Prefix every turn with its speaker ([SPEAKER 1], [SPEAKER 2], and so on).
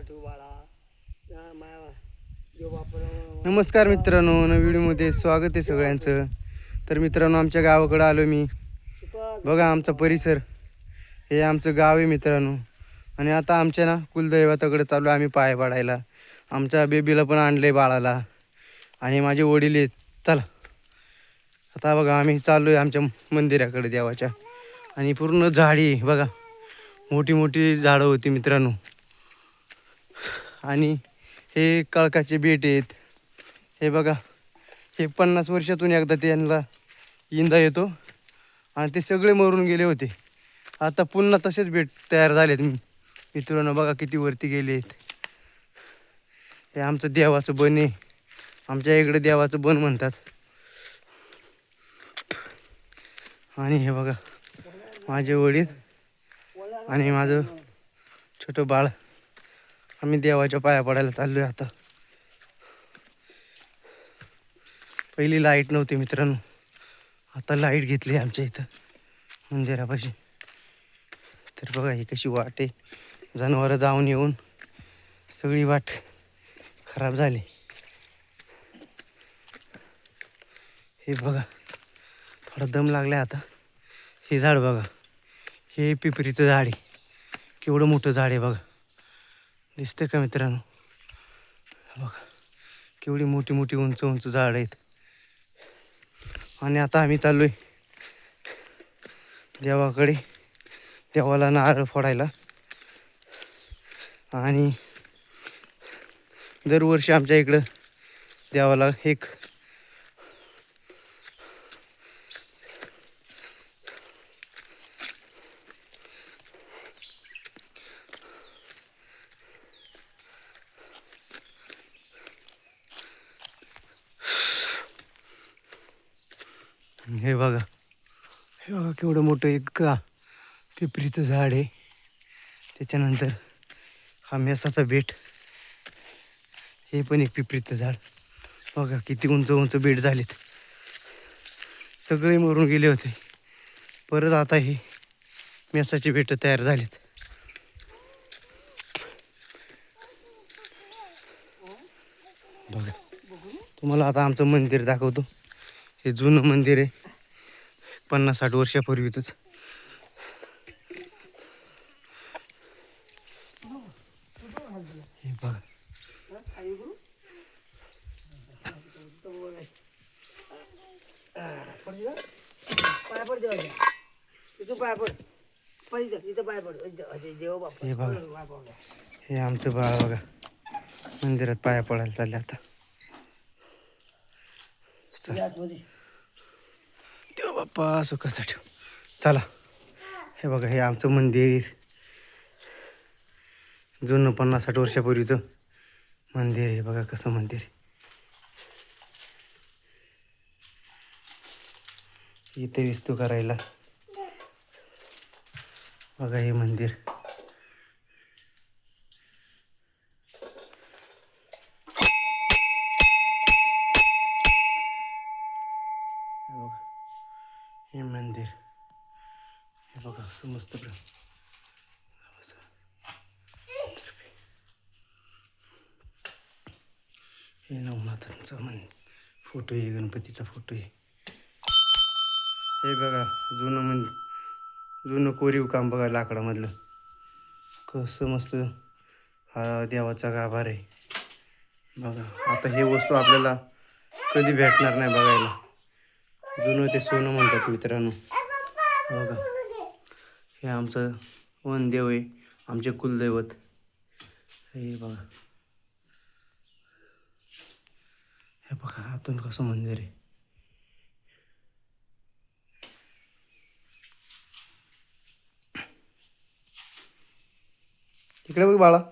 [SPEAKER 1] ठेव बाळा. माया देव आपण
[SPEAKER 2] नमस्कार मित्रांनो नवीन व्हिडिओमध्ये स्वागत आहे सगळ्यांचं. तर मित्रांनो आमच्या गावाकडं आलो मी. बघा आमचा परिसर. हे आमचं गाव आहे मित्रांनो. आणि आता आमच्या ना कुलदैवताकडे चालू आहे आम्ही पाय पाडायला. आमच्या बेबीला पण आणलं आहे बाळाला. आणि माझे वडील आहेत. चला. आता बघा आम्ही चाललो आहे आमच्या मंदिराकडे देवाच्या. आणि पूर्ण झाडी बघा. मोठी मोठी झाडं होती मित्रांनो. आणि हे कळकाचे बेट आहेत. हे बघा हे पन्नास वर्षातून एकदा त्यांना इंदा येतो आणि ते सगळे मरून गेले होते. आता पुन्हा तसेच बेट तयार झालेत मी. मित्रांनो बघा किती वरती गेले आहेत. हे आमचं देवाचं बन आहे. आमच्या इकडे देवाचं बन म्हणतात. आणि हे बघा माझे वडील आणि माझं छोटं बाळ. आम्ही देवाच्या पाया पडायला चाललोय आता. पहिली लाइट नव्हती मित्रांनो. आता लाइट घेतली आमच्या इथं. मंदिरापाशी. तर बघा ही कशी वाट आहे. जनावरं जाऊन येऊन सगळी वाट खराब झाली. हे बघा. थोडा दम लागलाय आता. हे झाड बघा. हे पिपरीचं झाड आहे. केवढं मोठं झाड आहे बघा. दिसतं का मित्रांनो? बघा केवढी मोठी मोठी उंच उंच झाड आहेत. आणि आता आम्ही चाललोय देवाकडे देवाला नारळ फोडायला. आणि दरवर्षी आमच्या इकडं देवाला एक हे बघा. हे बघा केवढं मोठं एक का पिपरीचं झाड आहे. त्याच्यानंतर हा मेसाचा बेट. हे पण एक पिपरीचं झाड. बघा किती उंच उंच बेट झालेत. सगळे मरून गेले होते. परत आता हे मेसाचे बेट तयार झालेत. बघा. तुम्हाला आता आमचं मंदिर दाखवतो. हे जुनं मंदिर आहे. पन्नास साठ वर्षापूर्वीच हे बघा.
[SPEAKER 1] पड इथं पाय पड इथं बाप
[SPEAKER 2] हे बघा. हे आमचं बाळ बघा. मंदिरात पाया पडायला चालले आता. देव बाप्पा सुखाचा ठेव. चला. हे बघा हे आमचं मंदिर. जुनं पन्नास साठ वर्षापूर्वीचं मंदिर हे बघा कसं मंदिर इथे विस्तू करायला. बघा हे मंदिर. हे मंदिर हे बघा असं प्र हे नवनाथांचा मन फोटो आहे गणपतीचा फोटो आहे हे बघा जुनं मन जुनं कोरीव काम बघा लाकडामधलं कसं मस्त हा देवाचा गाभार आहे बघा आता हे वस्तू आपल्याला कधी भेटणार नाही बघायला जुनं ते सोनं म्हणतात मित्रांनो. बघा. हे आमचं वनदेव आहे आमचे कुलदैवत. हे बघा. हे बघा आतून कसं मंदिर आहे. तिकडे बघ बाळा.